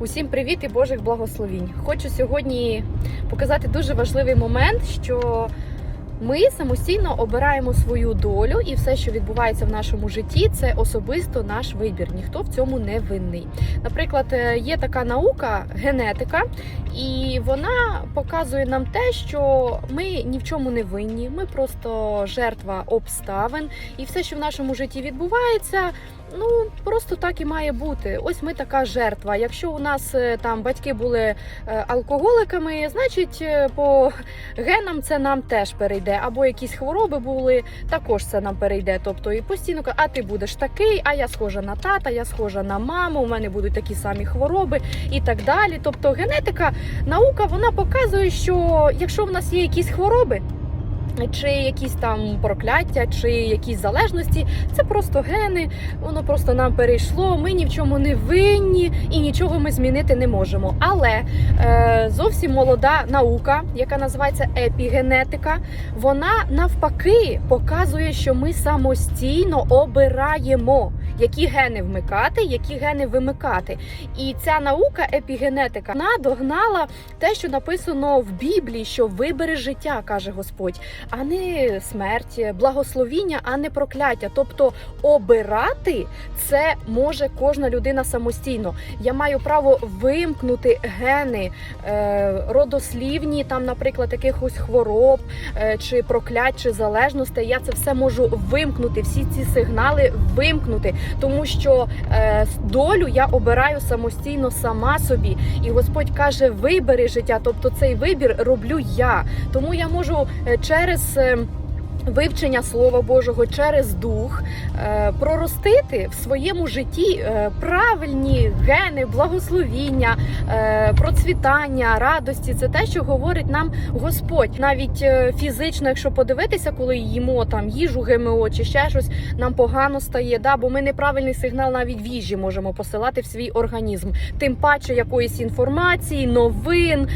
Усім привіт і Божих благословінь. Хочу сьогодні показати дуже важливий момент, що ми самостійно обираємо свою долю, і все, що відбувається в нашому житті, це особисто наш вибір. Ніхто в цьому не винний. Наприклад, е, є така наука генетика, і вона показує нам те, що ми ні в чому не винні. Ми просто жертва обставин, і все, що в нашому житті відбувається. Ну просто так і має бути. Ось ми така жертва. Якщо у нас е, там батьки були е, алкоголиками, значить по генам це нам теж перейде. Або якісь хвороби були, також це нам перейде. Тобто і постійно а ти будеш такий, а я схожа на тата, я схожа на маму, у мене будуть такі самі хвороби і так далі. Тобто генетика, наука вона показує, що якщо в нас є якісь хвороби. Чи якісь там прокляття, чи якісь залежності, це просто гени, воно просто нам перейшло. Ми ні в чому не винні і нічого ми змінити не можемо. Але е, зовсім молода наука, яка називається епігенетика, вона навпаки показує, що ми самостійно обираємо, які гени вмикати, які гени вимикати. І ця наука, епігенетика, вона догнала те, що написано в Біблії, що вибери життя, каже Господь а не смерть, благословіння, а не прокляття. Тобто обирати це може кожна людина самостійно. Я маю право вимкнути гени е, родослівні, там, наприклад, якихось хвороб е, чи проклять, чи залежностей. Я це все можу вимкнути. Всі ці сигнали вимкнути, тому що е, долю я обираю самостійно сама собі. І Господь каже: вибери життя. Тобто цей вибір роблю я. Тому я можу е, через. Вивчення Слова Божого через дух е, проростити в своєму житті е, правильні гени, благословіння, е, процвітання, радості. Це те, що говорить нам Господь. Навіть фізично, якщо подивитися, коли їмо там їжу, ГМО чи ще щось, нам погано стає. Да, бо ми неправильний сигнал навіть в їжі можемо посилати в свій організм. Тим паче якоїсь інформації, новин,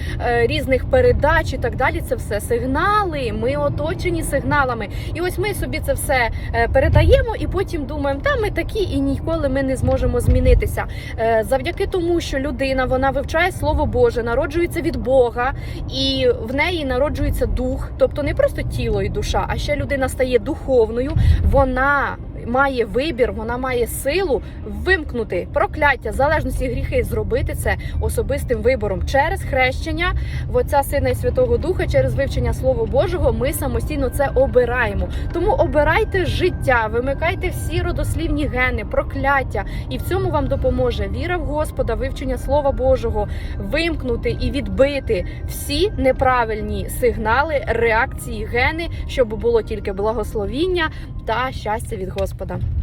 різних передач і так далі. Це все сигнали. Ми оточені сигналами. І ось ми собі це все е, передаємо, і потім думаємо, та ми такі, і ніколи ми не зможемо змінитися. Е, Завдяки тому, що людина вона вивчає слово Боже, народжується від Бога, і в неї народжується дух, тобто не просто тіло і душа, а ще людина стає духовною. Вона має вибір, вона має силу вимкнути прокляття, залежності гріхи, зробити це особистим вибором через хрещення в Отця Сина і Святого Духа, через вивчення Слова Божого. Ми самостійно це обираємо. Тому обирайте життя, вимикайте всі родослівні гени, прокляття, і в цьому вам допоможе віра в Господа, вивчення Слова Божого, вимкнути і відбити всі неправильні сигнали, реакції, гени, щоб було тільки благословіння та щастя від Господа.